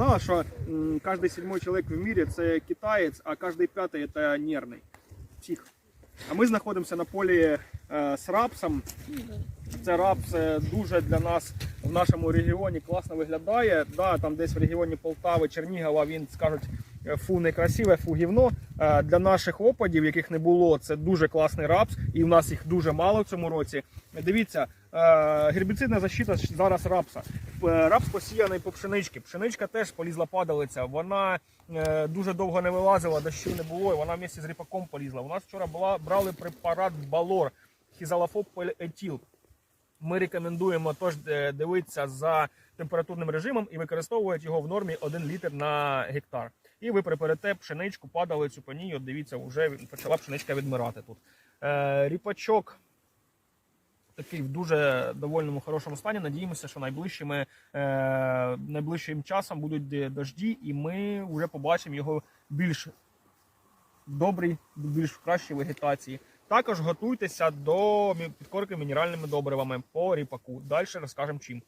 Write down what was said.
Знала, що кожен седьмой чоловік в мірі це китаєць, а кожен п'ятий це нервний. Псих. А ми знаходимося на полі е, з рапсом. Це рапс е, дуже для нас в нашому регіоні класно виглядає. Да, там десь в регіоні Полтави, Чернігова він скажуть е, фу некрасиве, фу гівно. Е, Для наших опадів, яких не було, це дуже класний рапс, і в нас їх дуже мало в цьому році. Дивіться, гербіцидна защита зараз рапса. Е, Рапс посіяний по пшеничці. Пшеничка теж полізла падалиця. Вона е, дуже довго не вилазила, дощів не було, і вона вместе з ріпаком полізла. У нас вчора була брали препарат Балор, хізалафоп етіл. Ми рекомендуємо тож е, дивитися за температурним режимом і використовувати його в нормі 1 літр на гектар. І ви приперете пшеничку, падалицю по ній. От дивіться, вже почала пшеничка відмирати тут. Е, ріпачок такий в дуже довольному хорошому стані. Надіємося, що найближчими е, найближчим часом будуть дожді, і ми вже побачимо його більш добрий, більш кращій вегетації. Також готуйтеся до підкорки мінеральними добривами по ріпаку. Далі розкажемо чим.